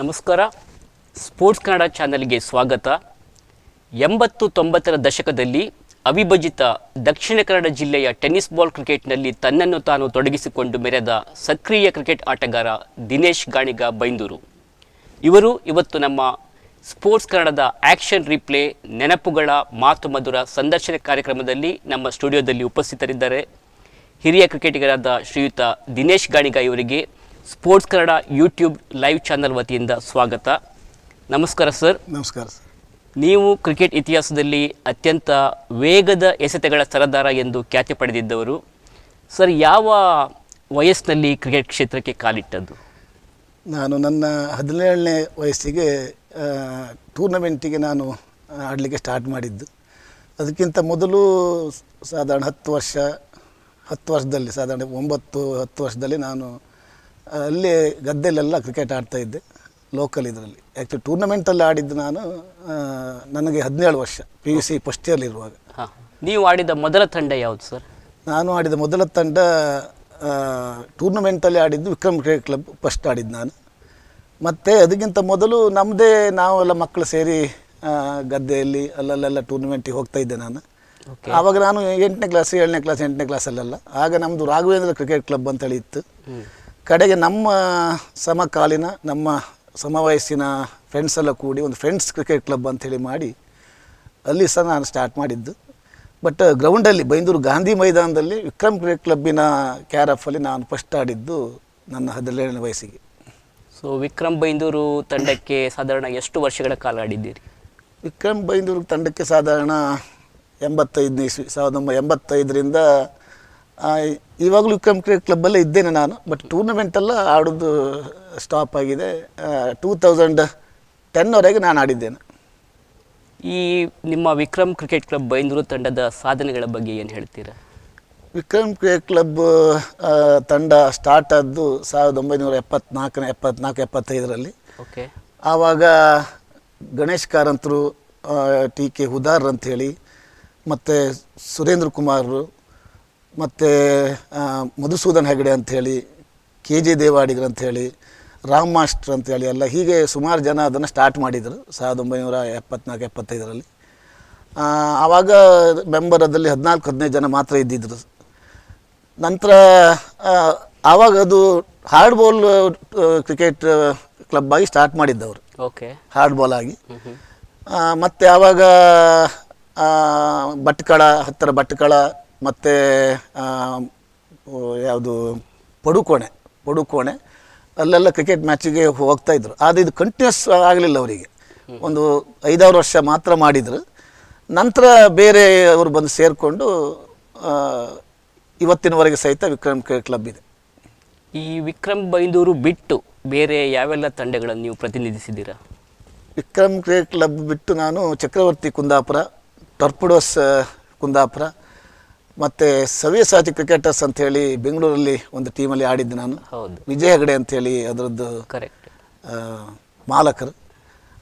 ನಮಸ್ಕಾರ. ಸ್ಪೋರ್ಟ್ಸ್ ಕನ್ನಡ ಚಾನೆಲ್ಗೆ ಸ್ವಾಗತ. ಎಂಬತ್ತು ತೊಂಬತ್ತರ ದಶಕದಲ್ಲಿ ಅವಿಭಜಿತ ದಕ್ಷಿಣ ಕನ್ನಡ ಜಿಲ್ಲೆಯ ಟೆನ್ನಿಸ್ ಬಾಲ್ ಕ್ರಿಕೆಟ್ನಲ್ಲಿ ತನ್ನನ್ನು ತಾನು ತೊಡಗಿಸಿಕೊಂಡು ಮೆರೆದ ಸಕ್ರಿಯ ಕ್ರಿಕೆಟ್ ಆಟಗಾರ ದಿನೇಶ್ ಗಾಣಿಗ ಬೈಂದೂರು. ಇವರು ಇವತ್ತು ನಮ್ಮ ಸ್ಪೋರ್ಟ್ಸ್ ಕನ್ನಡದ ಆಕ್ಷನ್ ರಿಪ್ಲೇ, ನೆನಪುಗಳ, ಮಾತು ಮಧುರ ಸಂದರ್ಶನ ಕಾರ್ಯಕ್ರಮದಲ್ಲಿ ನಮ್ಮ ಸ್ಟುಡಿಯೋದಲ್ಲಿ ಉಪಸ್ಥಿತರಿದ್ದಾರೆ. ಹಿರಿಯ ಕ್ರಿಕೆಟಿಗರಾದ ಶ್ರೀಯುತ ದಿನೇಶ್ ಗಾಣಿಗ ಇವರಿಗೆ sports Kannada YouTube live channel ವತಿಯಿಂದ ಸ್ವಾಗತ. ನಮಸ್ಕಾರ ಸರ್. ನಮಸ್ಕಾರ ಸರ್. ನೀವು ಕ್ರಿಕೆಟ್ ಇತಿಹಾಸದಲ್ಲಿ ಅತ್ಯಂತ ವೇಗದ ಎಸೆತಗಳ ಸರದಾರ ಎಂದು ಖ್ಯಾತಿ ಪಡೆದಿದ್ದವರು. ಸರ್ ಯಾವ ವಯಸ್ಸಿನಲ್ಲಿ ಕ್ರಿಕೆಟ್ ಕ್ಷೇತ್ರಕ್ಕೆ ಕಾಲಿಟ್ಟದ್ದು? ನಾನು ನನ್ನ ಹದಿನೇಳನೇ ವಯಸ್ಸಿಗೆ ಟೂರ್ನಮೆಂಟಿಗೆ ನಾನು ಆಡಲಿಕ್ಕೆ ಸ್ಟಾರ್ಟ್ ಮಾಡಿದ್ದು. ಅದಕ್ಕಿಂತ ಮೊದಲು ಸಾಧಾರಣ ಹತ್ತು ವರ್ಷ ಹತ್ತು ವರ್ಷದಲ್ಲಿ ಸಾಧಾರಣ ಒಂಬತ್ತು ಹತ್ತು ವರ್ಷದಲ್ಲಿ ನಾನು ಅಲ್ಲೇ ಗದ್ದೆಲೆಲ್ಲ ಕ್ರಿಕೆಟ್ ಆಡ್ತಾ ಇದ್ದೆ ಲೋಕಲ್ ಇದರಲ್ಲಿ. ಆ್ಯಕ್ಚುಲಿ ಟೂರ್ನಮೆಂಟಲ್ಲಿ ಆಡಿದ್ದು ನಾನು ನನಗೆ ಹದಿನೇಳು ವರ್ಷ ಪಿ ಯು ಸಿ ಫಸ್ಟ್ ಇಯರ್ಲಿರುವಾಗ ಹಾಂ. ನೀವು ಆಡಿದ ಮೊದಲ ತಂಡ ಯಾವುದು ಸರ್? ನಾನು ಆಡಿದ ಮೊದಲ ತಂಡ ಟೂರ್ನಮೆಂಟಲ್ಲಿ ಆಡಿದ್ದು ವಿಕ್ರಮ್ ಕ್ರಿಕೆಟ್ ಕ್ಲಬ್ ಫಸ್ಟ್ ಆಡಿದ್ದು ನಾನು. ಮತ್ತು ಅದಕ್ಕಿಂತ ಮೊದಲು ನಮ್ಮದೇ ನಾವೆಲ್ಲ ಮಕ್ಕಳು ಸೇರಿ ಗದ್ದೆಯಲ್ಲಿ ಅಲ್ಲಲ್ಲೆಲ್ಲ ಟೂರ್ನಮೆಂಟಿಗೆ ಹೋಗ್ತಾ ಇದ್ದೆ ನಾನು. ಆವಾಗ ನಾನು ಎಂಟನೇ ಕ್ಲಾಸ್ ಏಳನೇ ಕ್ಲಾಸ್ ಎಂಟನೇ ಕ್ಲಾಸಲ್ಲೆಲ್ಲ ಆಗ ನಮ್ಮದು ರಾಘವೇಂದ್ರ ಕ್ರಿಕೆಟ್ ಕ್ಲಬ್ ಅಂತೇಳಿ ಇತ್ತು. ಕಡೆಗೆ ನಮ್ಮ ಸಮಕಾಲೀನ ನಮ್ಮ ಸಮವಯಸ್ಸಿನ ಫ್ರೆಂಡ್ಸ್ ಎಲ್ಲ ಕೂಡಿ ಒಂದು ಫ್ರೆಂಡ್ಸ್ ಕ್ರಿಕೆಟ್ ಕ್ಲಬ್ ಅಂತೇಳಿ ಮಾಡಿ ಅಲ್ಲಿ ಸಹ ನಾನು ಸ್ಟಾರ್ಟ್ ಮಾಡಿದ್ದು. ಬಟ್ ಗ್ರೌಂಡಲ್ಲಿ ಬೈಂದೂರು ಗಾಂಧಿ ಮೈದಾನದಲ್ಲಿ ವಿಕ್ರಮ್ ಕ್ರಿಕೆಟ್ ಕ್ಲಬ್ಬಿನ ಕ್ಯಾರಫಲ್ಲಿ ನಾನು ಫಸ್ಟ್ ಆಡಿದ್ದು ನನ್ನ ಹದಿನೇಳನೇ ವಯಸ್ಸಿಗೆ. ಸೊ ವಿಕ್ರಮ್ ಬೈಂದೂರು ತಂಡಕ್ಕೆ ಸಾಧಾರಣ ಎಷ್ಟು ವರ್ಷಗಳ ಕಾಲ ಆಡಿದ್ದೀರಿ? ವಿಕ್ರಮ್ ಬೈಂದೂರು ತಂಡಕ್ಕೆ ಸಾಧಾರಣ ಎಂಬತ್ತೈದನೇ ಇಸ್ವಿ ಸಾವಿರದ ಒಂಬೈ ಎಂಬತ್ತೈದರಿಂದ ಇವಾಗಲೂ ವಿಕ್ರಮ್ ಕ್ರಿಕೆಟ್ ಕ್ಲಬ್ಬಲ್ಲೇ ಇದ್ದೇನೆ ನಾನು ಬಟ್ ಟೂರ್ನಮೆಂಟೆಲ್ಲ ಆಡೋದು ಸ್ಟಾಪ್ ಆಗಿದೆ. ಟೂ ತೌಸಂಡ್ ಟೆನ್ವರೆಗೆ ನಾನು ಆಡಿದ್ದೇನೆ. ಈ ನಿಮ್ಮ ವಿಕ್ರಮ್ ಕ್ರಿಕೆಟ್ ಕ್ಲಬ್ ಬೈಂದೂರು ತಂಡದ ಸಾಧನೆಗಳ ಬಗ್ಗೆ ಏನು ಹೇಳ್ತೀರಾ? ವಿಕ್ರಮ್ ಕ್ರಿಕೆಟ್ ಕ್ಲಬ್ ತಂಡ ಸ್ಟಾರ್ಟ್ ಆದ್ದು ಸಾವಿರದ ಒಂಬೈನೂರ ಎಪ್ಪತ್ನಾಲ್ಕನೇ ಎಪ್ಪತ್ನಾಲ್ಕು ಎಪ್ಪತ್ತೈದರಲ್ಲಿ. ಓಕೆ ಆವಾಗ ಗಣೇಶ್ ಕಾರಂತರು ಟಿ ಕೆ ಹುದಾರ್ ಅಂಥೇಳಿ ಮತ್ತು ಸುರೇಂದ್ರ ಕುಮಾರರು ಮತ್ತು ಮಧುಸೂದನ್ ಹೆಗಡೆ ಅಂಥೇಳಿ ಕೆ ಜೆ ದೇವಾಡಿಗರು ಅಂಥೇಳಿ ರಾಮ್ ಮಾಸ್ಟರ್ ಅಂತೇಳಿ ಎಲ್ಲ ಹೀಗೆ ಸುಮಾರು ಜನ ಅದನ್ನು ಸ್ಟಾರ್ಟ್ ಮಾಡಿದರು ಸಾವಿರದ ಒಂಬೈನೂರ ಎಪ್ಪತ್ನಾಲ್ಕು ಎಪ್ಪತ್ತೈದರಲ್ಲಿ. ಆವಾಗ ಮೆಂಬರ್ ಅದಲ್ಲಿ ಹದಿನಾಲ್ಕು ಹದಿನೈದು ಜನ ಮಾತ್ರ ಇದ್ದಿದ್ದರು ನಂತರ ಆವಾಗ ಅದು ಹಾರ್ಡ್ ಬಾಲ್ ಕ್ರಿಕೆಟ್ ಕ್ಲಬ್ ಆಗಿ ಸ್ಟಾರ್ಟ್ ಮಾಡಿದ್ದವರು. ಓಕೆ. ಹಾರ್ಡ್ ಬಾಲ್ ಆಗಿ. ಮತ್ತು ಆವಾಗ ಭಟ್ಕಳ ಹತ್ತಿರ ಭಟ್ಕಳ ಮತ್ತು ಯಾವುದು ಪಡುಕೋಣೆ ಪಡುಕೋಣೆ ಅಲ್ಲೆಲ್ಲ ಕ್ರಿಕೆಟ್ ಮ್ಯಾಚಿಗೆ ಹೋಗ್ತಾ ಇದ್ರು. ಆದರೆ ಇದು ಕಂಟಿನ್ಯೂಸ್ ಆಗಲಿಲ್ಲ ಅವರಿಗೆ. ಒಂದು ಐದಾರು ವರ್ಷ ಮಾತ್ರ ಮಾಡಿದರು. ನಂತರ ಬೇರೆ ಅವರು ಬಂದು ಸೇರಿಕೊಂಡು ಇವತ್ತಿನವರೆಗೆ ಸಹಿತ ವಿಕ್ರಮ್ ಕ್ರಿಕೆಟ್ ಕ್ಲಬ್ ಇದೆ. ಈ ವಿಕ್ರಮ್ ಬೈಂದೂರು ಬಿಟ್ಟು ಬೇರೆ ಯಾವೆಲ್ಲ ತಂಡಗಳನ್ನು ನೀವು ಪ್ರತಿನಿಧಿಸಿದ್ದೀರಾ? ವಿಕ್ರಮ್ ಕ್ರಿಕೆಟ್ ಕ್ಲಬ್ ಬಿಟ್ಟು ನಾನು ಚಕ್ರವರ್ತಿ ಕುಂದಾಪುರ ಟರ್ಪುಡೋಸ್ ಕುಂದಾಪುರ ಮತ್ತು ಸವ್ಯಸಾಚಿ ಕ್ರಿಕೆಟರ್ಸ್ ಅಂಥೇಳಿ ಬೆಂಗಳೂರಲ್ಲಿ ಒಂದು ಟೀಮಲ್ಲಿ ಆಡಿದ್ದೆ ನಾನು. ಹೌದು. ವಿಜಯ್ ಹೆಗಡೆ ಅಂಥೇಳಿ ಅದರದ್ದು ಕರೆಕ್ಟ್ ಆ, ಮಾಲಕರು.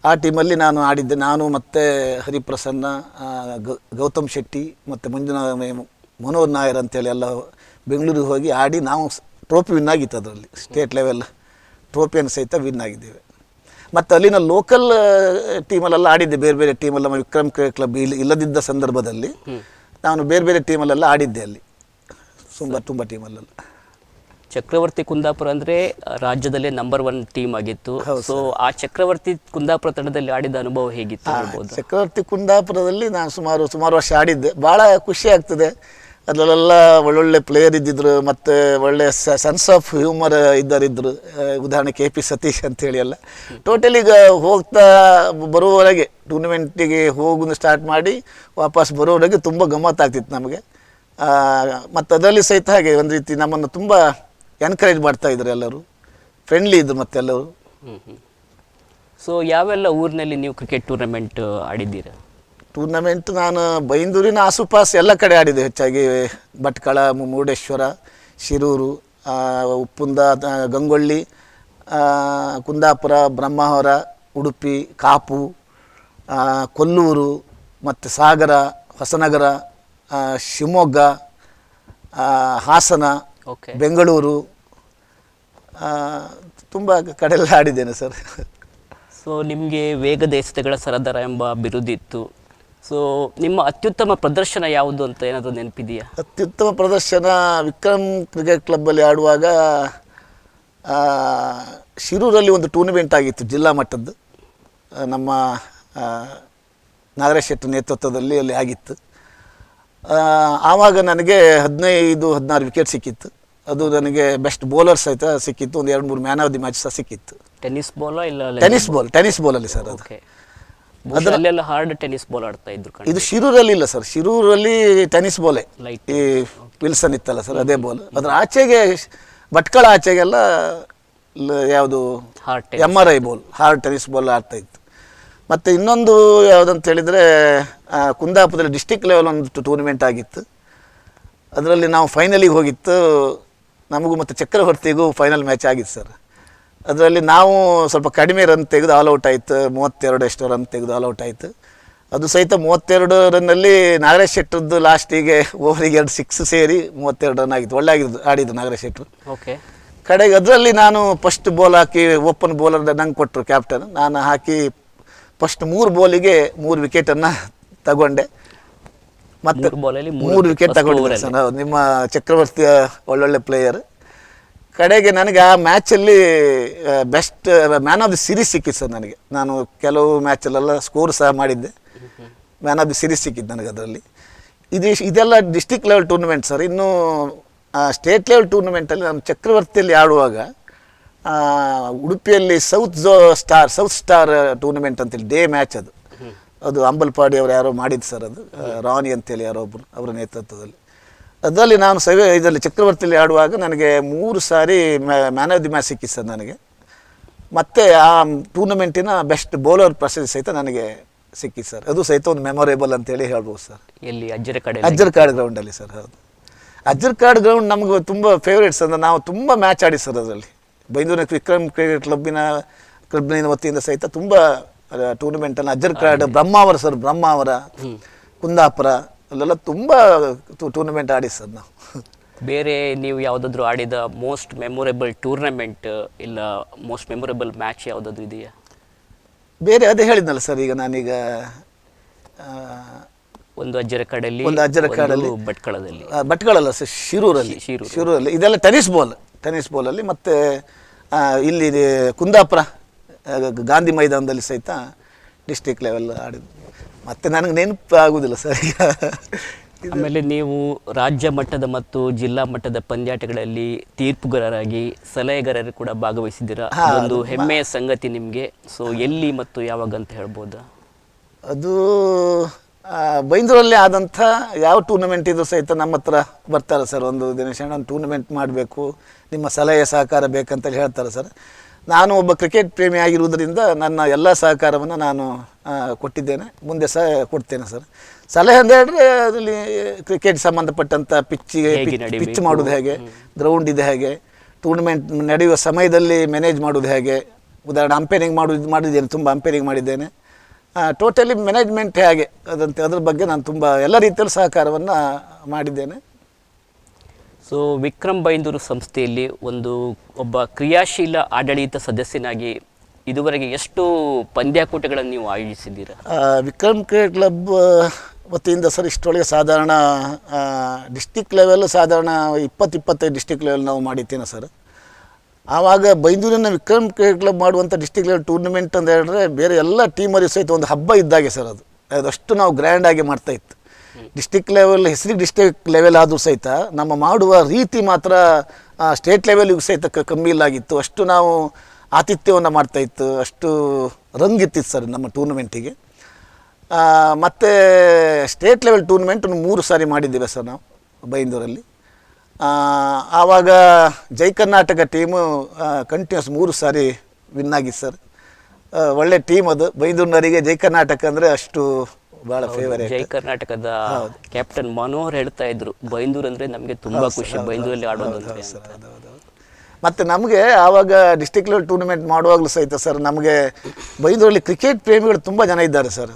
ಆ ಟೀಮಲ್ಲಿ ನಾನು ಆಡಿದ್ದೆ ನಾನು ಮತ್ತು ಹರಿಪ್ರಸನ್ನ ಗೌ- ಗೌತಮ್ ಶೆಟ್ಟಿ ಮತ್ತು ಮಂಜುನಾ ಮೇ- ಮನೋಹರ್ ನಾಯರ್ ಅಂತೇಳಿ ಎಲ್ಲ ಬೆಂಗಳೂರಿಗೆ ಹೋಗಿ ಆಡಿ ನಾವು ಟ್ರೋಫಿ ವಿನ್ ಆಗಿತ್ತು ಅದರಲ್ಲಿ. ಸ್ಟೇಟ್ ಲೆವೆಲ್ ಟ್ರೋಫಿಯನ್ನು ಸಹಿತ ವಿನ್ ಆಗಿದ್ದೇವೆ. ಮತ್ತು ಅಲ್ಲಿನ ಲೋಕಲ್ ಟೀಮಲ್ಲೆಲ್ಲ ಆಡಿದ್ದೆ ಬೇರೆ ಬೇರೆ ಟೀಮಲ್ಲಿ ನಮ್ಮ ವಿಕ್ರಮ್ ಕ್ರಿಕೆಟ್ ಕ್ಲಬ್ ಇಲ್ಲಿ ಇಲ್ಲದಿದ್ದ ಸಂದರ್ಭದಲ್ಲಿ. ನಾನು ಬೇರೆ ಬೇರೆ ಟೀಮಲ್ಲೆಲ್ಲ ಆಡಿದ್ದೆ ಅಲ್ಲಿ. ತುಂಬ ತುಂಬ ಟೀಮಲ್ಲೆಲ್ಲ ಚಕ್ರವರ್ತಿ ಕುಂದಾಪುರ ಅಂದರೆ ರಾಜ್ಯದಲ್ಲೇ ನಂಬರ್ ಒನ್ ಟೀಮ್ ಆಗಿತ್ತು. ಸೊ ಆ ಚಕ್ರವರ್ತಿ ಕುಂದಾಪುರ ತಂಡದಲ್ಲಿ ಆಡಿದ ಅನುಭವ ಹೇಗಿತ್ತು ಚಕ್ರವರ್ತಿ ಕುಂದಾಪುರದಲ್ಲಿ ನಾನು ಸುಮಾರು ಸುಮಾರು ವರ್ಷ ಆಡಿದ್ದೆ. ಭಾಳ ಖುಷಿ ಆಗ್ತದೆ. ಅದರಲ್ಲೆಲ್ಲ ಒಳ್ಳೊಳ್ಳೆ ಪ್ಲೇಯರ್ ಇದ್ದಿದ್ರು, ಮತ್ತು ಒಳ್ಳೆ ಸೆನ್ಸ್ ಆಫ್ ಹ್ಯೂಮರ್ ಇದ್ದರಿದ್ದರು ಉದಾಹರಣೆ ಕೆ ಪಿ ಸತೀಶ್ ಅಂತೇಳಿ ಎಲ್ಲ ಟೋಟಲ್ ಈಗ ಹೋಗ್ತಾ ಬರುವವರೆಗೆ ಟೂರ್ನಮೆಂಟಿಗೆ ಹೋಗೋದು ಸ್ಟಾರ್ಟ್ ಮಾಡಿ ವಾಪಸ್ ಬರೋವರೆಗೆ ತುಂಬ ಗಮ್ಮತ್ತಾಗ್ತಿತ್ತು ನಮಗೆ. ಮತ್ತು ಅದರಲ್ಲಿ ಸಹಿತ ಹಾಗೆ ಒಂದು ರೀತಿ ನಮ್ಮನ್ನು ತುಂಬ ಎನ್ಕರೇಜ್ ಮಾಡ್ತಾ ಇದ್ರು ಎಲ್ಲರೂ. ಫ್ರೆಂಡ್ಲಿ ಇದ್ರು ಮತ್ತೆಲ್ಲರೂ. ಸೊ ಯಾವೆಲ್ಲ ಊರಿನಲ್ಲಿ ನೀವು ಕ್ರಿಕೆಟ್ ಟೂರ್ನಮೆಂಟ್ ಆಡಿದ್ದೀರಾ? ಟೂರ್ನಮೆಂಟ್ ನಾನು ಬೈಂದೂರಿನ ಆಸುಪಾಸ್ ಎಲ್ಲ ಕಡೆ ಆಡಿದೆ ಹೆಚ್ಚಾಗಿ. ಭಟ್ಕಳ ಮುರುಡೇಶ್ವರ ಶಿರೂರು ಉಪ್ಪುಂದ ಗಂಗೊಳ್ಳಿ ಕುಂದಾಪುರ ಬ್ರಹ್ಮಾವರ ಉಡುಪಿ ಕಾಪು ಕೊಲ್ಲೂರು ಮತ್ತು ಸಾಗರ ಹೊಸನಗರ ಶಿವಮೊಗ್ಗ ಹಾಸನ ಓಕೆ. ಬೆಂಗಳೂರು ತುಂಬ ಕಡೆಲ್ಲ ಆಡಿದ್ದೇನೆ ಸರ್. ಸೊ ನಿಮಗೆ ವೇಗದ ಎಸೆತಗಳ ಸರದರ ಎಂಬ ಬಿರುದಿತ್ತು. ಸೊ ನಿಮ್ಮ ಅತ್ಯುತ್ತಮ ಪ್ರದರ್ಶನ ಯಾವುದು ಅಂತ ಏನಾದರೂ ನೆನಪಿದೆಯಾ? ಅತ್ಯುತ್ತಮ ಪ್ರದರ್ಶನ ವಿಕ್ರಮ್ ಕ್ರಿಕೆಟ್ ಕ್ಲಬ್ಬಲ್ಲಿ ಆಡುವಾಗ ಶಿರೂರಲ್ಲಿ ಒಂದು ಟೂರ್ನಿಮೆಂಟ್ ಆಗಿತ್ತು ಜಿಲ್ಲಾ ಮಟ್ಟದ್ದು. ನಮ್ಮ ನಾಗರಾಜ್ ನಾಗರೇಶ್ ಶೆಟ್ಟಿ ನೇತೃತ್ವದಲ್ಲಿ ಅಲ್ಲಿ ಆಗಿತ್ತು. ಆವಾಗ ನನಗೆ ಹದಿನೈದು ಹದಿನಾರು ವಿಕೆಟ್ ಸಿಕ್ಕಿತ್ತು. ಅದು ನನಗೆ ಬೆಸ್ಟ್ ಬೌಲರ್ ಸಹಿತ ಸಿಕ್ಕಿತ್ತು. ಒಂದು ಎರಡು ಮೂರು ಮ್ಯಾನ್ ಆಫ್ ದಿ ಮ್ಯಾಚ್ ಸಹ ಸಿಕ್ಕಿತ್ತು. ಟೆನ್ನಿಸ್ ಬಾಲ ಇಲ್ಲ ಟೆನಿಸ್ ಬಾಲ್ ಟೆನಿಸ್ ಬಾಲಲ್ಲಿ ಸರ್ ಅದು. ಅಲ್ಲೆಲ್ಲ ಹಾರ್ಡ್ ಟೆನಿಸ್ ಬಾಲ್ ಆಡ್ತಾ ಇದ್ರು ಕಣೆ ಇದು ಶಿರೂರಲ್ಲಿ ಇಲ್ಲ ಸರ್. ಶಿರೂರಲ್ಲಿ ಟೆನಿಸ್ ಬಾಲೆ Light. ಈ ವಿಲ್ಸನ್ ಇತ್ತಲ್ಲ ಸರ್ ಅದೇ ಬಾಲ್ ಅದ್ರ ಆಚೆಗೆ ಭಟ್ಕಳ ಆಚೆಗೆಲ್ಲ ಯಾವುದು hard M R I ball hard tennis ball ಆಡ್ತಾ ಇತ್ತು. ಮತ್ತು ಇನ್ನೊಂದು ಯಾವುದಂತ ಹೇಳಿದರೆ ಕುಂದಾಪುರದಲ್ಲಿ ಡಿಸ್ಟಿಕ್ ಲೆವೆಲ್ ಒಂದು ಟೂರ್ನಿಮೆಂಟ್ ಆಗಿತ್ತು. ಅದರಲ್ಲಿ ನಾವು ಫೈನಲಿಗೆ ಹೋಗಿತ್ತು. ನಮಗೂ ಮತ್ತು ಚಕ್ರವರ್ತಿಗೂ ಫೈನಲ್ ಮ್ಯಾಚ್ ಆಗಿತ್ತು ಸರ್. ಅದರಲ್ಲಿ ನಾವು ಸ್ವಲ್ಪ ಕಡಿಮೆ ರನ್ ತೆಗೆದು ಆಲ್ ಔಟ್ ಆಯಿತು. ಮೂವತ್ತೆರಡು ಎಷ್ಟು ರನ್ ತೆಗೆದು ಆಲ್ ಔಟ್ ಆಯಿತು. ಅದು ಸಹಿತ ಮೂವತ್ತೆರಡು ರನ್ನಲ್ಲಿ ನಾಗರೇಶ್ ಶೆಟ್ಟರದ್ದು ಲಾಸ್ಟಿಗೆ ಓವರಿಗೆ ಎರಡು ಸಿಕ್ಸ್ ಸೇರಿ ಮೂವತ್ತೆರಡು ರನ್ ಆಗಿತ್ತು. ಒಳ್ಳೆ ಆಗಿದ್ದು ಆಡಿದ್ದು ನಾಗರೇಶ್ ಶೆಟ್ಟರು. ಓಕೆ ಕಡೆಗೆ ಅದರಲ್ಲಿ ನಾನು ಫಸ್ಟ್ ಬಾಲ್ ಹಾಕಿ ಓಪನ್ ಬೌಲರ್ ನಂಗೆ ಕೊಟ್ಟರು ಕ್ಯಾಪ್ಟನ್ ನಾನು ಹಾಕಿ ಫಸ್ಟ್ ಮೂರು ಬಾಲಿಗೆ ಮೂರು ವಿಕೆಟನ್ನು ತಗೊಂಡೆ. ಮತ್ತೆ ಮೂರು ವಿಕೆಟ್ ತಗೊಂಡಿದ್ದೆ ಸರ್ ನಿಮ್ಮ ಚಕ್ರವರ್ತಿಯ ಒಳ್ಳೊಳ್ಳೆ ಪ್ಲೇಯರ್ ಕಡೆಗೆ ನನಗೆ ಆ ಮ್ಯಾಚಲ್ಲಿ best man of the series ಸಿಕ್ಕಿತ್ತು ಸರ್ ನನಗೆ. ನಾನು ಕೆಲವು ಮ್ಯಾಚಲ್ಲೆಲ್ಲ ಸ್ಕೋರ್ ಸಹ ಮಾಡಿದ್ದೆ. ಮ್ಯಾನ್ ಆಫ್ ದಿ ಸೀರೀಸ್ ಸಿಕ್ಕಿದ್ದು ನನಗೆ ಅದರಲ್ಲಿ. ಇದು ಇದೆಲ್ಲ ಡಿಸ್ಟಿಕ್ ಲೆವೆಲ್ ಟೂರ್ನಮೆಂಟ್ ಸರ್. ಇನ್ನು ಸ್ಟೇಟ್ ಲೆವೆಲ್ ಟೂರ್ನಮೆಂಟಲ್ಲಿ ನಾನು ಚಕ್ರವರ್ತಿಯಲ್ಲಿ ಆಡುವಾಗ ಉಡುಪಿಯಲ್ಲಿ ಸೌತ್ ಜೋ ಸ್ಟಾರ್ ಸೌತ್ ಸ್ಟಾರ್ ಟೂರ್ನಮೆಂಟ್ ಅಂತೇಳಿ ಡೇ ಮ್ಯಾಚ್ ಅದು. ಅದು ಅಂಬಲ್ಪಾಡಿ ಅವರು ಯಾರೋ ಮಾಡಿದ್ದು ಸರ್ ಅದು. ರಾನಿ ಅಂತೇಳಿ ಯಾರೋ ಒಬ್ಬರು ಅವರ ನೇತೃತ್ವದಲ್ಲಿ. ಅದರಲ್ಲಿ ನಾನು ಸವಿ ಇದರಲ್ಲಿ ಚಕ್ರವರ್ತಿಯಲ್ಲಿ ಆಡುವಾಗ ನನಗೆ ಮೂರು ಸಾರಿ ಮ್ಯಾನ್ ಆಫ್ ದಿ ಮ್ಯಾಚ್ ಸಿಕ್ಕಿತ್ತು ಸರ್ ನನಗೆ. ಮತ್ತು ಆ ಟೂರ್ನಮೆಂಟಿನ ಬೆಸ್ಟ್ ಬೌಲರ್ ಪ್ರಶಸ್ತಿ ಸಹಿತ ನನಗೆ ಸಿಕ್ಕಿತ್ತು ಸರ್. ಅದು ಸಹಿತ ಒಂದು ಮೆಮೊರೇಬಲ್ ಅಂತೇಳಿ ಹೇಳ್ಬೋದು ಸರ್. ಎಲ್ಲಿ? ಅಜ್ಜರ ಕಡೆ ಅಜ್ಜರ್ ಕಾರ್ಡ್ ಗ್ರೌಂಡಲ್ಲಿ ಸರ್ ಹೌದು. ಅಜ್ಜರ್ ಕಾರ್ಡ್ ಗ್ರೌಂಡ್ ನಮಗೆ ತುಂಬ ಫೇವ್ರೇಟ್ಸ್ ಅಂದರೆ ನಾವು ತುಂಬ ಮ್ಯಾಚ್ ಆಡಿ ಸರ್ ಅದರಲ್ಲಿ. ಬೈಂದೂರಿನ ವಿಕ್ರಮ್ ಕ್ರಿಕೆಟ್ ಕ್ಲಬ್ಬಿನ ಕ್ಲಬ್ನ ವತಿಯಿಂದ ಸಹಿತ ತುಂಬ ಟೂರ್ನಮೆಂಟನ್ನು ಅಜ್ಜರ್ ಕಾರ್ಡ್ ಬ್ರಹ್ಮಾವರ ಸರ್ ಬ್ರಹ್ಮಾವರ ಕುಂದಾಪುರ ಅಲ್ಲೆಲ್ಲ ತುಂಬ ಟೂರ್ನಮೆಂಟ್ ಆಡಿ ಸರ್ ನಾವು. ಬೇರೆ ನೀವು ಯಾವುದಾದ್ರೂ ಆಡಿದ ಮೋಸ್ಟ್ ಮೆಮೊರೇಬಲ್ ಟೂರ್ನಮೆಂಟ್ ಇಲ್ಲ ಮೋಸ್ಟ್ ಮೆಮೊರೇಬಲ್ ಮ್ಯಾಚ್ ಯಾವುದಾದ್ರು ಇದೆಯಾ? ಬೇರೆ ಅದೇ ಹೇಳಿದ್ನಲ್ಲ ಸರ್ ಈಗ ನಾನೀಗ ಒಂದು ಅಜ್ಜರ ಕಾಡಲ್ಲಿ ಒಂದು ಅಜ್ಜರ ಕಾಡಲ್ಲಿ. ಭಟ್ಕಳದಲ್ಲಿ. ಭಟ್ಕಳಲ್ಲ ಸರ್ ಶಿರೂರಲ್ಲಿ. ಶಿರೂರು. ಶಿರೂರಲ್ಲಿ. ಇದೆಲ್ಲ ಟೆನಿಸ್ ಬಾಲ್ ಟೆನಿಸ್ ಬಾಲಲ್ಲಿ ಮತ್ತು ಇಲ್ಲಿ ಕುಂದಾಪುರ ಗಾಂಧಿ ಮೈದಾನದಲ್ಲಿ ಸಹಿತ ಡಿಸ್ಟಿಕ್ ಲೆವೆಲ್ ಆಡಿದ್ದು. ಮತ್ತೆ ನನಗೆ ನೆನಪು ಆಗುವುದಿಲ್ಲ ಸರ್ ಈಗ. ಆಮೇಲೆ ನೀವು ರಾಜ್ಯ ಮಟ್ಟದ ಮತ್ತು ಜಿಲ್ಲಾ ಮಟ್ಟದ ಪಂದ್ಯಾಟಗಳಲ್ಲಿ ತೀರ್ಪುಗಾರರಾಗಿ ಸಲಹೆಗಾರರು ಕೂಡ ಭಾಗವಹಿಸಿದ್ದೀರಾ? ಒಂದು ಹೆಮ್ಮೆಯ ಸಂಗತಿ ನಿಮಗೆ. ಸೊ ಎಲ್ಲಿ ಮತ್ತು ಯಾವಾಗ ಅಂತ ಹೇಳ್ಬೋದಾ? ಅದು ಬೈಂದೂರಲ್ಲಿ ಆದಂಥ ಯಾವ ಟೂರ್ನಮೆಂಟ್ ಇದ್ರು ಸಹಿತ ನಮ್ಮ ಹತ್ರ ಬರ್ತಾರೆ ಸರ್? ಒಂದು ದಿನ ಒಂದು ಟೂರ್ನಮೆಂಟ್ ಮಾಡಬೇಕು ನಿಮ್ಮ ಸಲಹೆ ಸಹಕಾರ ಬೇಕಂತೇಳಿ ಹೇಳ್ತಾರೆ ಸರ್. ನಾನು ಒಬ್ಬ ಕ್ರಿಕೆಟ್ ಪ್ರೇಮಿ ಆಗಿರುವುದರಿಂದ ನನ್ನ ಎಲ್ಲ ಸಹಕಾರವನ್ನು ನಾನು ಕೊಟ್ಟಿದ್ದೇನೆ. ಮುಂದೆ ಸಹ ಕೊಡ್ತೇನೆ ಸರ್. ಸಲಹೆ ಅಂತ ಹೇಳಿದ್ರೆ ಅದರಲ್ಲಿ ಕ್ರಿಕೆಟ್ ಸಂಬಂಧಪಟ್ಟಂಥ ಪಿಚ್ಚಿಗೆ ಪಿಚ್? ಮಾಡೋದು ಹೇಗೆ? ಗ್ರೌಂಡ್ ಇದೆ ಹೇಗೆ? ಟೂರ್ನಮೆಂಟ್ ನಡೆಯುವ ಸಮಯದಲ್ಲಿ ಮ್ಯಾನೇಜ್ ಮಾಡೋದು ಹೇಗೆ? ಉದಾಹರಣೆ ಅಂಪೇರಿಂಗ್ ಮಾಡೋದು ಮಾಡಿದ್ದೇನೆ ತುಂಬ ಅಂಪೈರಿಂಗ್ ಮಾಡಿದ್ದೇನೆ. ಟೋಟಲಿ ಮ್ಯಾನೇಜ್ಮೆಂಟ್ ಹೇಗೆ? ಅದಂತೆ ಅದ್ರ ಬಗ್ಗೆ ನಾನು ತುಂಬ ಎಲ್ಲ ರೀತಿಯಲ್ಲಿ ಸಹಕಾರವನ್ನು ಮಾಡಿದ್ದೇನೆ. ಸೊ ವಿಕ್ರಮ್ ಬೈಂದೂರು ಸಂಸ್ಥೆಯಲ್ಲಿ ಒಂದು ಒಬ್ಬ ಕ್ರಿಯಾಶೀಲ ಆಡಳಿತ ಸದಸ್ಯನಾಗಿ ಇದುವರೆಗೆ ಎಷ್ಟು ಪಂದ್ಯಾಕೂಟಗಳನ್ನು ನೀವು ಆಯೋಜಿಸಿದ್ದೀರಾ? ವಿಕ್ರಮ್ ಕ್ರಿಕೆಟ್ ಕ್ಲಬ್ ವತಿಯಿಂದ ಸರ್ ಇಷ್ಟೊಳಗೆ ಸಾಧಾರಣ ಡಿಸ್ಟಿಕ್ ಲೆವೆಲ್ ಸಾಧಾರಣ ಇಪ್ಪತ್ತು ಇಪ್ಪತ್ತೈದು ಡಿಸ್ಟಿಕ್ ಲೆವೆಲ್ ನಾವು ಮಾಡಿದ್ದೇನೆ ಸರ್. ಆವಾಗ ಬೈಂದೂರಿನ ವಿಕ್ರಮ್ ಕ್ರಿಕೆಟ್ ಕ್ಲಬ್ ಮಾಡುವಂಥ ಡಿಸ್ಟಿಕ್ ಲೆವೆಲ್ ಟೂರ್ನಮೆಂಟ್ ಅಂತ ಹೇಳಿದ್ರೆ ಬೇರೆ ಎಲ್ಲ ಟೀಮರಿಗೆ ಸಹಿತ ಒಂದು ಹಬ್ಬ ಇದ್ದಾಗೆ ಸರ್ ಅದು. ಅದಷ್ಟು ನಾವು ಗ್ರ್ಯಾಂಡಾಗಿ ಮಾಡ್ತಾ ಇತ್ತು. ಡಿಸ್ಟಿಕ್ ಲೆವೆಲ್ ಹೆಸರಿಗೆ ಡಿಸ್ಟಿಕ್ ಲೆವೆಲ್ ಆದರೂ ಸಹಿತ ನಮ್ಮ ಮಾಡುವ ರೀತಿ ಮಾತ್ರ ಸ್ಟೇಟ್ ಲೆವೆಲ್ಗೂ ಸಹಿತ ಕಮ್ಮಿ ಇಲ್ಲಾಗಿತ್ತು ಅಷ್ಟು ನಾವು ಆತಿಥ್ಯವನ್ನು ಮಾಡ್ತಾ ಇತ್ತು. ಅಷ್ಟು ರಂಗಿತ್ತಿತ್ತು ಸರ್ ನಮ್ಮ ಟೂರ್ನಮೆಂಟಿಗೆ ಮತ್ತು ಸ್ಟೇಟ್ ಲೆವೆಲ್ ಟೂರ್ನಮೆಂಟ್ ಒಂದು ಮೂರು ಸಾರಿ ಮಾಡಿದ್ದೇವೆ ಸರ್ ನಾವು, ಬೈಂದೂರಲ್ಲಿ. ಆವಾಗ ಜೈ ಕರ್ನಾಟಕ ಟೀಮು ಕಂಟಿನ್ಯೂಸ್ ಮೂರು ಸಾರಿ ವಿನ್ ಆಗಿತ್ತು ಸರ್. ಒಳ್ಳೆ ಟೀಮ್ ಅದು. ಬೈಂದೂರಿನವರಿಗೆ ಜೈ ಕರ್ನಾಟಕ ಅಂದರೆ ಅಷ್ಟು ಭಾಳ ಫೇವರೇಟ್ ಜೈ ಕರ್ನಾಟಕದ ಕ್ಯಾಪ್ಟನ್ ಮನೋಹರ್ ಹೇಳ್ತಾ ಇದ್ರು. ಬೈಂದೂರು ಅಂದ್ರೆ ನಮಗೆ ತುಂಬಾ ಖುಷಿ ಬೈಂದೂರಲ್ಲಿ ಆಡೋದು ಮತ್ತೆ ನಮಗೆ ಆವಾಗ ಡಿಸ್ಟಿಕ್ ಲೆವೆಲ್ ಟೂರ್ನಮೆಂಟ್ ಮಾಡುವಾಗಲೂ ಸಹಿತ ಸರ್ ನಮಗೆ ಬೈಂದೂರಲ್ಲಿ ಕ್ರಿಕೆಟ್ ಪ್ರೇಮಿಗಳು ತುಂಬ ಜನ ಇದ್ದಾರೆ ಸರ್.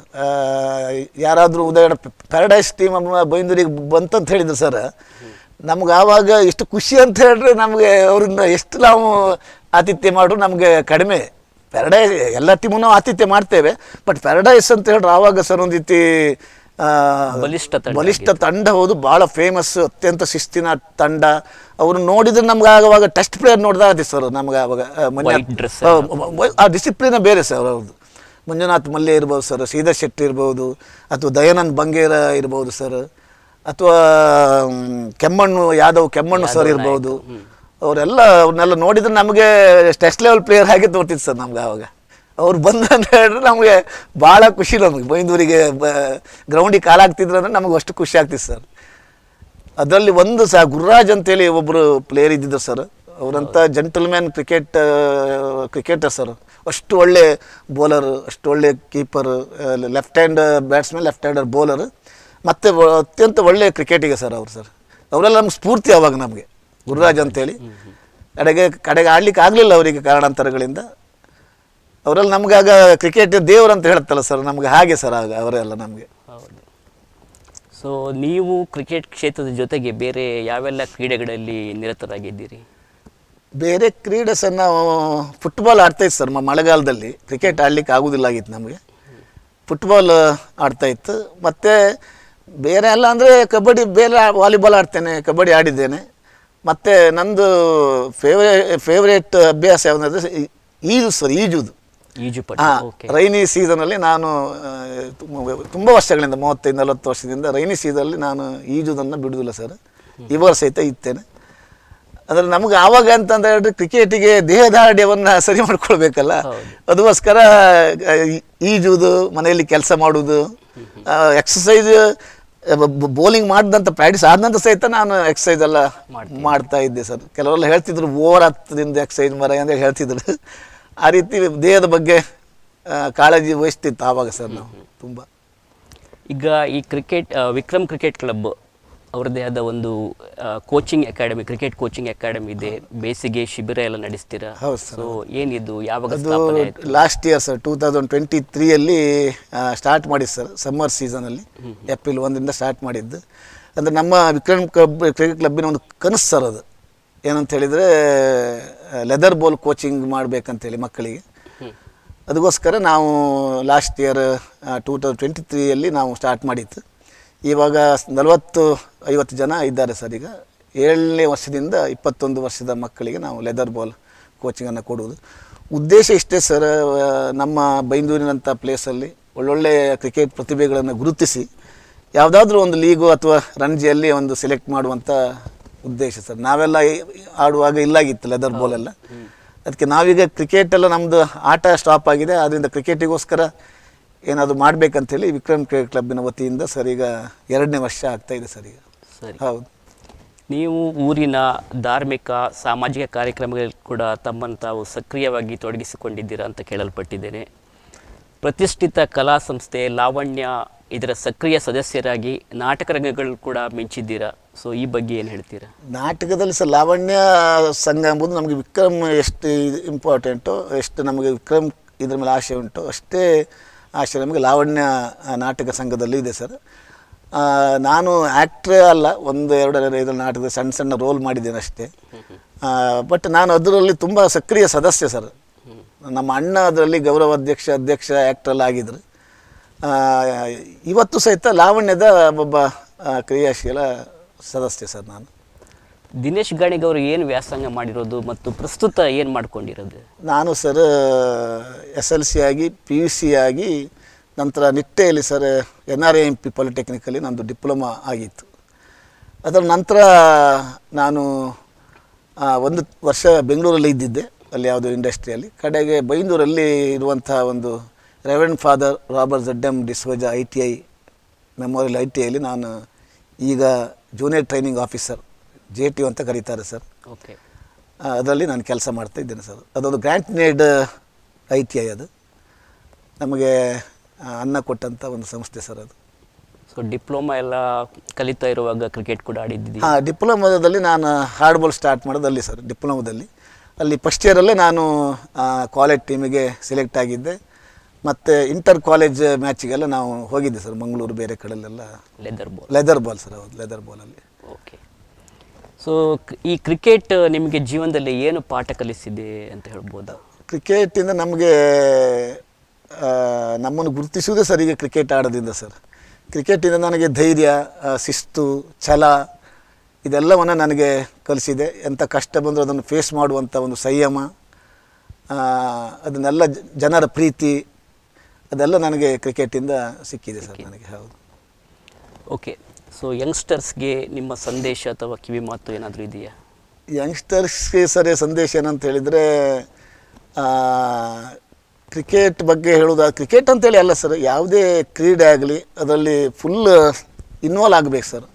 ಯಾರಾದರೂ ಉದಾಹರಣೆ ಪ್ಯಾರಡೈಸ್ ಟೀಮ್ ಬೈಂದೂರಿಗೆ ಬಂತಂತ ಹೇಳಿದ್ರು ಸರ್. ನಮ್ಗೆ ಆವಾಗ ಎಷ್ಟು ಖುಷಿ ಅಂತ ಹೇಳಿದ್ರೆ ನಮಗೆ ಅವ್ರನ್ನ ಎಷ್ಟು ನಾವು ಆತಿಥ್ಯ ಮಾಡ್ರು ನಮಗೆ ಕಡಿಮೆ. ಪ್ಯಾರಡೈಸ್ ಎಲ್ಲ ಟೀಮು ನಾವು ಆತಿಥ್ಯ ಮಾಡ್ತೇವೆ. ಬಟ್ ಪ್ಯಾರಡೈಸ್ ಅಂತ ಹೇಳಿದ್ರೆ ಆವಾಗ ಸರ್ ಒಂದು ರೀತಿ ಬಲಿಷ್ಠ ಬಲಿಷ್ಠ ತಂಡ ಹೌದು ಭಾಳ ಫೇಮಸ್ ಅತ್ಯಂತ ಶಿಸ್ತಿನ ತಂಡ. ಅವರು ನೋಡಿದ್ರೆ ನಮ್ಗೆ ಆಗವಾಗ ಟೆಸ್ಟ್ ಪ್ಲೇಯರ್ ನೋಡ್ದಾದೆ ಸರ್ ನಮ್ಗೆ ಆವಾಗ ಆ, ಡಿಸಿಪ್ಲಿನ್ ಬೇರೆ ಸರ್ ಅವ್ರದ್ದು ಮಂಜುನಾಥ್ ಮಲ್ಲೆ ಇರ್ಬೋದು ಸರ್ ಶ್ರೀಧರ್ ಶೆಟ್ಟಿ ಇರ್ಬೋದು ಅಥವಾ ದಯಾನಂದ್ ಬಂಗೇರ ಇರ್ಬೋದು ಸರ್ ಅಥವಾ ಕೆಮ್ಮಣ್ಣು ಯಾದವ್ ಕೆಮ್ಮಣ್ಣು ಸರ್ ಇರ್ಬೋದು. ಅವರೆಲ್ಲ ಅವ್ರನ್ನೆಲ್ಲ ನೋಡಿದ್ರೆ ನಮಗೆ ಟೆಸ್ಟ್ ಲೆವೆಲ್ ಪ್ಲೇಯರ್ ಹಾಗೆ ತೋರ್ತಿತ್ತು ಸರ್ ನಮ್ಗೆ ಆವಾಗ. ಅವ್ರು ಬಂದ ಅಂತ ಹೇಳಿದ್ರೆ ನಮಗೆ ಭಾಳ ಖುಷಿ ನಮಗೆ. ಬೈಂದೂರಿಗೆ ಗ್ರೌಂಡಿಗೆ ಕಾಲಾಗ್ತಿದ್ರು ಅಂದ್ರೆ ನಮಗೆ ಅಷ್ಟು ಖುಷಿ ಆಗ್ತಿತ್ತು ಸರ್. ಅದರಲ್ಲಿ ಒಂದು ಸಹ ಗುರುರಾಜ್ ಅಂತೇಳಿ ಒಬ್ಬರು ಪ್ಲೇಯರ್ ಇದ್ದಿದ್ದರು ಸರ್. ಅವರಂಥ ಜೆಂಟಲ್ಮ್ಯಾನ್ ಕ್ರಿಕೆಟ್ ಕ್ರಿಕೆಟರ್ ಸರ್. ಅಷ್ಟು ಒಳ್ಳೆ ಬೌಲರ್ ಅಷ್ಟು ಒಳ್ಳೆ keeper left hand batsman left hander bowler ಮತ್ತು ಅತ್ಯಂತ ಒಳ್ಳೆ ಕ್ರಿಕೆಟಿಗೆ ಸರ್ ಅವರು ಸರ್. ಅವರೆಲ್ಲ ನಮ್ಗೆ ಸ್ಫೂರ್ತಿ ಅವಾಗ ನಮಗೆ. ಗುರುರಾಜ್ ಅಂತೇಳಿ. ಕಡೆಗೆ ಕಡೆಗೆ ಆಡ್ಲಿಕ್ಕೆ ಆಗಲಿಲ್ಲ ಅವರಿಗೆ ಕಾರಣಾಂತರಗಳಿಂದ. ಅವರೆಲ್ಲ ನಮ್ಗೆ ಆಗ ಕ್ರಿಕೆಟ್ ದೇವರು ಅಂತ ಹೇಳ್ತಲ್ಲ ಸರ್ ನಮ್ಗೆ ಹಾಗೆ ಸರ್ ಆಗ ಅವರೆಲ್ಲ ನಮಗೆ. ಹೌದು. ಸೊ ನೀವು ಕ್ರಿಕೆಟ್ ಕ್ಷೇತ್ರದ ಜೊತೆಗೆ ಬೇರೆ ಯಾವೆಲ್ಲ ಕ್ರೀಡೆಗಳಲ್ಲಿ ನಿರತರಾಗಿದ್ದೀರಿ? ಬೇರೆ ಕ್ರೀಡೆ ಸರ್ ನಾವು ಫುಟ್ಬಾಲ್ ಆಡ್ತಾಯಿತ್ತು ಸರ್ ಮ- ಮಳೆಗಾಲದಲ್ಲಿ. ಕ್ರಿಕೆಟ್ ಆಡ್ಲಿಕ್ಕೆ ಆಗೋದಿಲ್ಲ ಆಗಿತ್ತು ನಮಗೆ. ಫುಟ್ಬಾಲ್ ಆಡ್ತಾಯಿತ್ತು ಮತ್ತು ಬೇರೆ ಎಲ್ಲ ಅಂದರೆ ಕಬಡ್ಡಿ ಬೇರೆ ವಾಲಿಬಾಲ್ ಆಡ್ತೇನೆ ಕಬಡ್ಡಿ ಆಡಿದ್ದೇನೆ. ಮತ್ತು ನಂದು ಫೇವ್ರೇ ಫೇವ್ರೇಟ್ ಅಭ್ಯಾಸ ಯಾವುದಂದ್ರೆ ಈಜು ಸರ್ ಈಜುದು. ಈಜು ರೈನಿ ಸೀಸನಲ್ಲಿ ನಾನು ತುಂಬ- ವರ್ಷಗಳಿಂದ ಮೂವತ್ತೈದು ನಲವತ್ತು ವರ್ಷದಿಂದ ರೈನಿ ಸೀಸನಲ್ಲಿ ನಾನು ಈಜುವುದನ್ನು ಬಿಡುವುದಿಲ್ಲ ಸರ್ ಇವಾಗ ಸಹಿತ ಇತ್ತೇನೆ. ಅಂದರೆ ನಮ್ಗೆ ಆವಾಗ ಅಂತಂದ ಹೇಳಿದ್ರೆ ಕ್ರಿಕೆಟಿಗೆ ದೇಹದಾರ್ಢ್ಯವನ್ನು ಸರಿ ಮಾಡ್ಕೊಳ್ಬೇಕಲ್ಲ. ಅದಕ್ಕೋಸ್ಕರ ಈಜುವುದು ಮನೆಯಲ್ಲಿ ಕೆಲಸ ಮಾಡುವುದು ಎಕ್ಸಸೈಸ್ ಬೌಲಿಂಗ್ ಮಾಡಿದಂಥ ಪ್ರಾಕ್ಟೀಸ್ ಆದ ನಂತರ ಸಹಿತ ನಾನು ಎಕ್ಸಸೈಸ್ ಎಲ್ಲ ಮಾಡ್ತಾ ಇದ್ದೆ ಸರ್. ಕೆಲವರೆಲ್ಲ ಹೇಳ್ತಿದ್ರು ಓವರ್ ಹತ್ತದಿಂದ ಎಕ್ಸಸೈಸ್ ಮರ ಅಂತ ಹೇಳ್ತಿದ್ರು. ಆ ರೀತಿ ದೇಹದ ಬಗ್ಗೆ ಕಾಳಜಿ ವಹಿಸ್ತಿತ್ತು ಆವಾಗ ಸರ್ ನಾವು ತುಂಬ ಈಗ ಈ ಕ್ರಿಕೆಟ್ ವಿಕ್ರಮ್ ಕ್ರಿಕೆಟ್ ಕ್ಲಬ್ ಅವರದೇ ಆದ ಒಂದು coaching academy cricket coaching academy ಇದೆ. ಬೇಸಿಗೆ ಶಿಬಿರ ಎಲ್ಲ ನಡೆಸ್ತೀರಾ? ಹೌದು ಸರ್. ಸೊ ಏನಿದು? ಯಾವಾಗ ಅದು ಸ್ಥಾಪನೆ ಆಯ್ತು? Last year sir two thousand twenty ತ್ರೀಯಲ್ಲಿ start ಮಾಡಿದ್ದು ಸರ್ ಸಮ್ಮರ್ ಸೀಸನಲ್ಲಿ ಏಪ್ರಿಲ್ ಒಂದರಿಂದ ಸ್ಟಾರ್ಟ್ ಮಾಡಿದ್ದು. ಅಂದರೆ ನಮ್ಮ ವಿಕ್ರಮ್ ಕ್ಲಬ್ ಕ್ರಿಕೆಟ್ ಕ್ಲಬ್ಬಿನ ಒಂದು ಕನಸು ಸರ್ ಅದು. ಏನಂತ ಹೇಳಿದರೆ ಲೆದರ್ ಬಾಲ್ ಕೋಚಿಂಗ್ ಮಾಡಬೇಕಂತೇಳಿ ಮಕ್ಕಳಿಗೆ. ಅದಕ್ಕೋಸ್ಕರ ನಾವು last year two thousand twenty ತ್ರೀಯಲ್ಲಿ ನಾವು ಸ್ಟಾರ್ಟ್ ಮಾಡಿತ್ತು ಇವಾಗ ನಲವತ್ತು ಐವತ್ತು ಜನ ಇದ್ದಾರೆ ಸರ್ ಈಗ. ಏಳನೇ ವರ್ಷದಿಂದ ಇಪ್ಪತ್ತೊಂದು ವರ್ಷದ ಮಕ್ಕಳಿಗೆ ನಾವು ಲೆದರ್ ಬಾಲ್ ಕೋಚಿಂಗನ್ನು ಕೊಡುವುದು. ಉದ್ದೇಶ ಇಷ್ಟೇ ಸರ್ ನಮ್ಮ ಬೈಂದೂರಿನಂಥ ಪ್ಲೇಸಲ್ಲಿ ಒಳ್ಳೊಳ್ಳೆ ಕ್ರಿಕೆಟ್ ಪ್ರತಿಭೆಗಳನ್ನು ಗುರುತಿಸಿ ಯಾವುದಾದ್ರೂ ಒಂದು ಲೀಗು ಅಥವಾ ರಣಜಿಯಲ್ಲಿ ಒಂದು ಸೆಲೆಕ್ಟ್ ಮಾಡುವಂಥ ಉದ್ದೇಶ ಸರ್. ನಾವೆಲ್ಲ ಆಡುವಾಗ ಇಲ್ಲಾಗಿತ್ತು ಲೆದರ್ ಬಾಲೆಲ್ಲ ಎಲ್ಲ. ಅದಕ್ಕೆ ನಾವೀಗ ಕ್ರಿಕೆಟ್ ಎಲ್ಲ ನಮ್ಮದು ಆಟ ಸ್ಟಾಪ್ ಆಗಿದೆ. ಆದ್ದರಿಂದ ಕ್ರಿಕೆಟಿಗೋಸ್ಕರ ಏನಾದರೂ ಮಾಡಬೇಕಂತೇಳಿ ವಿಕ್ರಮ್ ಕ್ರಿಕೆಟ್ ಕ್ಲಬ್ನ ವತಿಯಿಂದ ಸರ್ ಈಗ ಎರಡನೇ ವರ್ಷ ಆಗ್ತಾ ಇದೆ ಸರ್ ಈಗ ಸರಿ. ಹೌದು. ನೀವು ಊರಿನ ಧಾರ್ಮಿಕ ಸಾಮಾಜಿಕ ಕಾರ್ಯಕ್ರಮಗಳಲ್ಲಿ ಕೂಡ ತಮ್ಮನ್ನು ತಾವು ಸಕ್ರಿಯವಾಗಿ ತೊಡಗಿಸಿಕೊಂಡಿದ್ದೀರಾ ಅಂತ ಕೇಳಲ್ಪಟ್ಟಿದ್ದೇನೆ. ಪ್ರತಿಷ್ಠಿತ ಕಲಾ ಸಂಸ್ಥೆ ಲಾವಣ್ಯ ಇದರ ಸಕ್ರಿಯ ಸದಸ್ಯರಾಗಿ ನಾಟಕ ರಂಗಗಳು ಕೂಡ ಮಿಂಚಿದ್ದೀರಾ? ಸೊ ಈ ಬಗ್ಗೆ ಏನು ಹೇಳ್ತೀರಾ? ನಾಟಕದಲ್ಲಿ ಸಹ ಲಾವಣ್ಯ ಸಂಘ ಎಂಬುದು ನಮಗೆ ವಿಕ್ರಮ್ ಎಷ್ಟು ಇಂಪಾರ್ಟೆಂಟು ಎಷ್ಟು ನಮಗೆ ವಿಕ್ರಮ್ ಇದ್ರ ಮೇಲೆ ಆಶೆ ಉಂಟು. ಅಷ್ಟೇ ಆಶೆ ನಮಗೆ ಲಾವಣ್ಯ ನಾಟಕ ಸಂಘದಲ್ಲಿ ಇದೆ ಸರ್. ನಾನು ಆ್ಯಕ್ಟ್ರೇ ಅಲ್ಲ ಒಂದು ಎರಡು ಐದು ನಾಟಕದ ಸಣ್ಣ ಸಣ್ಣ ರೋಲ್ ಮಾಡಿದ್ದೇನೆ ಅಷ್ಟೇ. ಬಟ್ ನಾನು ಅದರಲ್ಲಿ ತುಂಬ ಸಕ್ರಿಯ ಸದಸ್ಯ ಸರ್. ನಮ್ಮ ಅಣ್ಣ ಅದರಲ್ಲಿ ಗೌರವ ಅಧ್ಯಕ್ಷ ಅಧ್ಯಕ್ಷ ಆ್ಯಕ್ಟ್ರಲ್ಲಿ ಆಗಿದ್ರು. ಆ, ಇವತ್ತು ಸಹಿತ ಲಾವಣ್ಯದ ಒಬ್ಬ ಕ್ರಿಯಾಶೀಲ ಸದಸ್ಯ ಸರ್ ನಾನು. ದಿನೇಶ್ ಗಾಣಿಗ್ ಅವರು ಏನು ವ್ಯಾಸಂಗ ಮಾಡಿರೋದು ಮತ್ತು ಪ್ರಸ್ತುತ ಏನು ಮಾಡ್ಕೊಂಡಿರೋದು? ನಾನು ಸರ್, ಎಸ್ ಎಲ್ ಸಿ ಆಗಿ, ಪಿ ಯು ಸಿ ಆಗಿ, ನಂತರ ನಿಟ್ಟೆಯಲ್ಲಿ sir, N R M P ಪಾಲಿಟೆಕ್ನಿಕಲ್ಲಿ ನಂದು ಡಿಪ್ಲೊಮಾ ಆಗಿತ್ತು. ಅದರ ನಂತರ ನಾನು ಒಂದು ವರ್ಷ ಬೆಂಗಳೂರಲ್ಲಿ ಇದ್ದಿದ್ದೆ, ಅಲ್ಲಿ ಯಾವುದೋ ಇಂಡಸ್ಟ್ರಿಯಲ್ಲಿ. ಕಡೆಗೆ ಬೈಂದೂರಲ್ಲಿ ಇರುವಂಥ ಒಂದು reverend father Robert Z M D'Souza I T I, memorial I T ಐಲಿ ನಾನು ಈಗ junior training officer. J T ಅಂತ ಕರೀತಾರೆ ಸರ್. ಓಕೆ. ಅದರಲ್ಲಿ ನಾನು ಕೆಲಸ ಮಾಡ್ತಾ ಇದ್ದೇನೆ ಸರ್. ಅದೊಂದು grant aided I T I ಅದು. ನಮಗೆ ಅನ್ನ ಕೊಟ್ಟಂಥ ಒಂದು ಸಂಸ್ಥೆ ಸರ್ ಅದು. ಸೊ ಡಿಪ್ಲೊಮಾ ಎಲ್ಲ ಕಲಿತಾ ಇರುವಾಗ ಕ್ರಿಕೆಟ್ ಕೂಡ ಆಡಿದ್ದೀನಿ ಹಾಂ ಡಿಪ್ಲೊಮಾದಲ್ಲಿ ನಾನು ಹಾರ್ಡ್ಬಾಲ್ ಸ್ಟಾರ್ಟ್ ಮಾಡೋದು ಅಲ್ಲಿ ಸರ್ ಡಿಪ್ಲೊಮಾದಲ್ಲಿ. ಅಲ್ಲಿ ಫಸ್ಟ್ ಇಯರಲ್ಲೇ ನಾನು ಕಾಲೇಜ್ ಟೀಮಿಗೆ ಸೆಲೆಕ್ಟ್ ಆಗಿದ್ದೆ. ಮತ್ತು ಇಂಟರ್ ಕಾಲೇಜ್ ಮ್ಯಾಚಿಗೆಲ್ಲ ನಾವು ಹೋಗಿದ್ದೆ ಸರ್ ಮಂಗಳೂರು ಬೇರೆ ಕಡೆಯಲ್ಲೆಲ್ಲ leather ball leather ball sir ಹೌದು ಲೆದರ್ ಬಾಲಲ್ಲಿ ಓಕೆ. ಸೊ ಈ ಕ್ರಿಕೆಟ್ ನಿಮಗೆ ಜೀವನದಲ್ಲಿ ಏನು ಪಾಠ ಕಲಿಸಿದೆ ಅಂತ ಹೇಳ್ಬೋದು? ಕ್ರಿಕೆಟಿಂದ ನಮಗೆ ನಮ್ಮನ್ನು ಗುರುತಿಸುವುದೇ ಸರ್ ಈಗ ಕ್ರಿಕೆಟ್ ಆಡೋದಿಂದ ಸರ್. ಕ್ರಿಕೆಟಿಂದ ನನಗೆ ಧೈರ್ಯ ಶಿಸ್ತು ಛಲ ಇದೆಲ್ಲವನ್ನು ನನಗೆ ಕಲಿಸಿದೆ. ಎಂಥ ಕಷ್ಟ ಬಂದರೂ ಅದನ್ನು ಫೇಸ್ ಮಾಡುವಂಥ ಒಂದು ಸಂಯಮ ಅದನ್ನೆಲ್ಲ ಜನರ ಪ್ರೀತಿ ಅದೆಲ್ಲ ನನಗೆ ಕ್ರಿಕೆಟಿಂದ ಸಿಕ್ಕಿದೆ ಸರ್ ನನಗೆ ಹೌದು. ಓಕೆ ಸೊ ಯಂಗ್ಸ್ಟರ್ಸ್ಗೆ ನಿಮ್ಮ ಸಂದೇಶ ಅಥವಾ ಕಿವಿ ಮಾತು ಏನಾದರೂ ಇದೆಯಾ? ಯಂಗ್ಸ್ಟರ್ಸ್ಗೆ ಸರಿ, ಸಂದೇಶ ಏನಂತ ಹೇಳಿದರೆ ಕ್ರಿಕೆಟ್ ಬಗ್ಗೆ ಹೇಳೋದು, ಕ್ರಿಕೆಟ್ ಅಂತೇಳಿ ಅಲ್ಲ ಸರ್, ಯಾವುದೇ ಕ್ರೀಡೆ ಆಗಲಿ, ಅದರಲ್ಲಿ ಫುಲ್ ಇನ್ವಾಲ್ವ್ ಆಗಬೇಕು ಸರ್.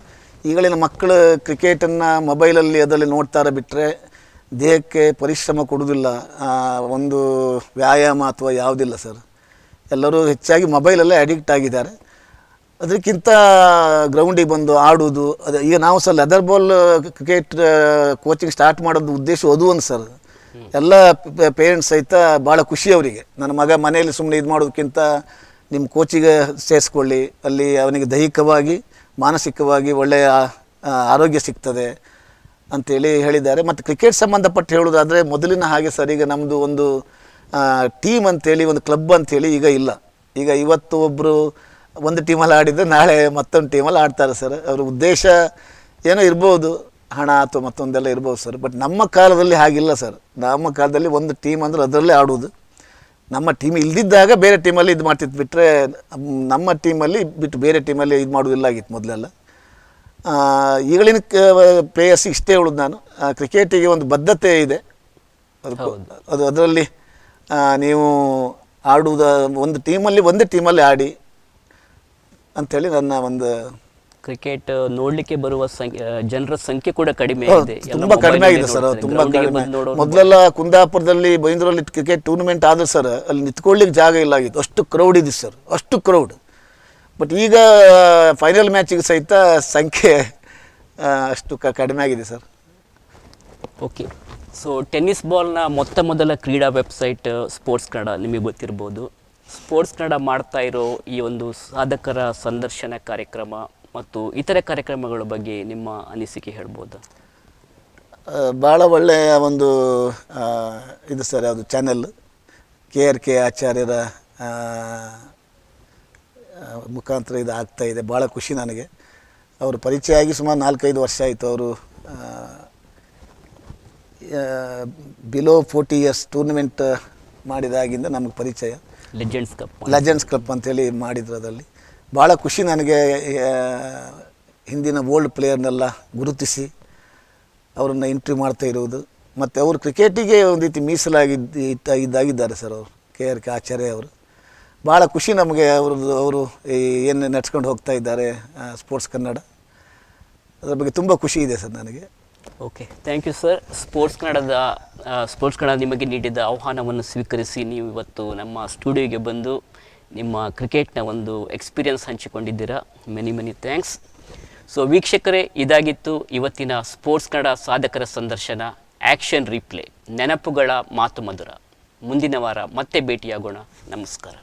ಈಗಳಿನ ಮಕ್ಕಳು ಕ್ರಿಕೆಟನ್ನು ಮೊಬೈಲಲ್ಲಿ ಅದರಲ್ಲಿ ನೋಡ್ತಾರೆ ಬಿಟ್ಟರೆ ದೇಹಕ್ಕೆ ಪರಿಶ್ರಮ ಕೊಡೋದಿಲ್ಲ. ಒಂದು ವ್ಯಾಯಾಮ ಅಥವಾ ಯಾವುದಿಲ್ಲ ಸರ್. ಎಲ್ಲರೂ ಹೆಚ್ಚಾಗಿ ಮೊಬೈಲಲ್ಲೇ ಅಡಿಕ್ಟ್ ಆಗಿದ್ದಾರೆ. ಅದಕ್ಕಿಂತ ಗ್ರೌಂಡಿಗೆ ಬಂದು ಆಡೋದು ಅದು ಈಗ ನಾವು sir leather ball cricket coaching start ಮಾಡೋದು ಉದ್ದೇಶ ಅದು ಒಂದು ಸರ್. ಎಲ್ಲ ಪೇರೆಂಟ್ಸ್ ಸಹಿತ ಭಾಳ ಖುಷಿ ಅವರಿಗೆ. ನನ್ನ ಮಗ ಮನೆಯಲ್ಲಿ ಸುಮ್ಮನೆ ಇದು ಮಾಡೋದಕ್ಕಿಂತ ನಿಮ್ಮ ಕೋಚಿಗೆ ಸೇರಿಸ್ಕೊಳ್ಳಿ, ಅಲ್ಲಿ ಅವನಿಗೆ ದೈಹಿಕವಾಗಿ, ಮಾನಸಿಕವಾಗಿ ಒಳ್ಳೆಯ ಆರೋಗ್ಯ ಸಿಗ್ತದೆ ಅಂತೇಳಿ ಹೇಳಿದ್ದಾರೆ. ಮತ್ತು ಕ್ರಿಕೆಟ್ ಸಂಬಂಧಪಟ್ಟು ಹೇಳೋದಾದರೆ ಮೊದಲಿನ ಹಾಗೆ ಸರ್ ಈಗ ನಮ್ಮದು ಒಂದು ಟೀಮ್ ಅಂತೇಳಿ, ಒಂದು ಕ್ಲಬ್ ಅಂತೇಳಿ ಈಗ ಇಲ್ಲ. ಈಗ ಇವತ್ತು ಒಬ್ಬರು ಒಂದು ಟೀಮಲ್ಲಿ ಆಡಿದ್ದು ನಾಳೆ ಮತ್ತೊಂದು ಟೀಮಲ್ಲಿ ಆಡ್ತಾರೆ ಸರ್ ಅವ್ರ ಉದ್ದೇಶ ಏನೋ ಇರ್ಬೋದು ಹಣ ಅಥವಾ ಮತ್ತೊಂದೆಲ್ಲ ಇರ್ಬೋದು ಸರ್ ಬಟ್ ನಮ್ಮ ಕಾಲದಲ್ಲಿ ಹಾಗಿಲ್ಲ ಸರ್ ನಮ್ಮ ಕಾಲದಲ್ಲಿ ಒಂದು ಟೀಮ್ ಅಂದರೆ ಅದರಲ್ಲೇ ಆಡೋದು ನಮ್ಮ ಟೀಮ್ ಇಲ್ದಿದ್ದಾಗ ಬೇರೆ ಟೀಮಲ್ಲಿ ಇದು ಮಾಡ್ತಿತ್ತು. ಬಿಟ್ಟರೆ ನಮ್ಮ ಟೀಮಲ್ಲಿ ಬಿಟ್ಟು ಬೇರೆ ಟೀಮಲ್ಲಿ ಇದು ಮಾಡೋದಿಲ್ಲ ಆಗಿತ್ತು ಮೊದಲೆಲ್ಲ. ಈಗಳಿನ ಪ್ಲೇಯರ್ಸ್ ಇಷ್ಟೇ ಹೇಳೋದು ನಾನು. ಕ್ರಿಕೆಟಿಗೆ ಒಂದು ಬದ್ಧತೆ ಇದೆ. ಅದು ಅದು ಅದರಲ್ಲಿ ನೀವು ಆಡುವುದ ಒಂದು ಟೀಮಲ್ಲಿ ಒಂದೇ ಟೀಮಲ್ಲಿ ಆಡಿ ಅಂಥೇಳಿ ನನ್ನ ಒಂದು ಕ್ರಿಕೆಟ್ ನೋಡ್ಲಿಕ್ಕೆ ಬರುವ ಜನರ ಸಂಖ್ಯೆ ಕೂಡ ಕಡಿಮೆ ಇದೆ. ತುಂಬಾ ಕಡಿಮೆ ಆಗಿದೆ ಸರ್. ತುಂಬಾ ಕಡಿಮೆ. ಮೊದಲೆಲ್ಲ ಕುಂದಾಪುರದಲ್ಲಿ ಬೈಂದೂರಲ್ಲಿ ಕ್ರಿಕೆಟ್ ಟೂರ್ನಮೆಂಟ್ ಆದ್ರೆ ಸರ್ ಅಲ್ಲಿ ನಿಂತ್ಕೊಳ್ಳಿಕ್ಕೆ ಜಾಗ ಇಲ್ಲ ಆಗಿತ್ತು. ಅಷ್ಟು ಕ್ರೌಡ್ ಇದೆ ಸರ್ ಅಷ್ಟು ಕ್ರೌಡ್ ಬಟ್ ಈಗ ಫೈನಲ್ ಮ್ಯಾಚಿಗೆ ಸಹಿತ ಸಂಖ್ಯೆ ಅಷ್ಟು ಕಡಿಮೆ ಆಗಿದೆ ಸರ್. ಓಕೆ ಸೊ ಟೆನ್ನಿಸ್ ಬಾಲ್ನ ಮೊತ್ತ ಮೊದಲ ಕ್ರೀಡಾ ವೆಬ್ಸೈಟ್ ಸ್ಪೋರ್ಟ್ಸ್ ಕನ್ನಡ ನಿಮಗೆ ಗೊತ್ತಿರ್ಬೋದು. ಸ್ಪೋರ್ಟ್ಸ್ ಕನ್ನಡ ಮಾಡ್ತಾ ಇರೋ ಈ ಒಂದು ಸಾಧಕರ ಸಂದರ್ಶನ ಕಾರ್ಯಕ್ರಮ ಮತ್ತು ಇತರೆ ಕಾರ್ಯಕ್ರಮಗಳ ಬಗ್ಗೆ ನಿಮ್ಮ ಅನಿಸಿಕೆ ಹೇಳ್ಬೋದು? ಭಾಳ ಒಳ್ಳೆಯ ಒಂದು ಇದು ಸರ್ ಅದು ಚಾನೆಲ್ ಕೆ ಆರ್ ಕೆ ಆಚಾರ್ಯರ ಮುಖಾಂತರ ಇದು ಆಗ್ತಾ ಇದೆ. ಭಾಳ ಖುಷಿ ನನಗೆ. ಅವರು ಪರಿಚಯ ಆಗಿ ಸುಮಾರು ನಾಲ್ಕೈದು ವರ್ಷ ಆಯಿತು ಅವರು ಬಿಲೋ ಫೋರ್ಟಿ ಇಯರ್ಸ್ ಟೂರ್ನಮೆಂಟ್ ಮಾಡಿದಾಗಿಂದ ನಮಗೆ ಪರಿಚಯ. ಲೆಜೆಂಡ್ಸ್ ಕಪ್ ಲೆಜೆಂಡ್ಸ್ ಕ್ಲಬ್ ಅಂತೇಳಿ ಮಾಡಿದ್ರು ಅದರಲ್ಲಿ ಭಾಳ ಖುಷಿ ನನಗೆ ಹಿಂದಿನ ಓಲ್ಡ್ ಪ್ಲೇಯರ್ನೆಲ್ಲ ಗುರುತಿಸಿ ಅವರನ್ನು ಎಂಟ್ರಿ ಮಾಡ್ತಾ ಇರುವುದು. ಮತ್ತು ಅವರು ಕ್ರಿಕೆಟಿಗೆ ಒಂದು ರೀತಿ ಮೀಸಲಾಗಿದ್ದು ಇತ್ತ ಇದ್ದಾಗಿದ್ದಾರೆ ಸರ್ ಅವರು ಕೆ ಆರ್ ಕೆ ಆಚಾರ್ಯ ಅವರು. ಭಾಳ ಖುಷಿ ನಮಗೆ ಅವ್ರದ್ದು, ಅವರು ಏನು ನಡ್ಸ್ಕೊಂಡು ಹೋಗ್ತಾ ಇದ್ದಾರೆ ಸ್ಪೋರ್ಟ್ಸ್ ಕನ್ನಡ. ಅದರ ಬಗ್ಗೆ ತುಂಬ ಖುಷಿ ಇದೆ ಸರ್ ನನಗೆ. Okay thank you sir sports ಕನ್ನಡದ ಸ್ಪೋರ್ಟ್ಸ್ ಕನ್ನಡ ನಿಮಗೆ ನೀಡಿದ ಆಹ್ವಾನವನ್ನು ಸ್ವೀಕರಿಸಿ ನೀವು ಇವತ್ತು ನಮ್ಮ ಸ್ಟುಡಿಯೋಗೆ ಬಂದು ನಿಮ್ಮ ಕ್ರಿಕೆಟ್ನ ಒಂದು ಎಕ್ಸ್ಪೀರಿಯನ್ಸ್ ಹಂಚಿಕೊಂಡಿದ್ದೀರಾ. ಮೆನಿ ಮೆನಿ ಥ್ಯಾಂಕ್ಸ್ ಸೊ ವೀಕ್ಷಕರೇ, ಇದಾಗಿತ್ತು ಇವತ್ತಿನ ಸ್ಪೋರ್ಟ್ಸ್ ಕನ್ನಡ ಸಾಧಕರ ಸಂದರ್ಶನ ಆ್ಯಕ್ಷನ್ ರೀಪ್ಲೇ ನೆನಪುಗಳ ಮಾತು ಮಧುರ. ಮುಂದಿನ ವಾರ ಮತ್ತೆ ಭೇಟಿಯಾಗೋಣ. ನಮಸ್ಕಾರ.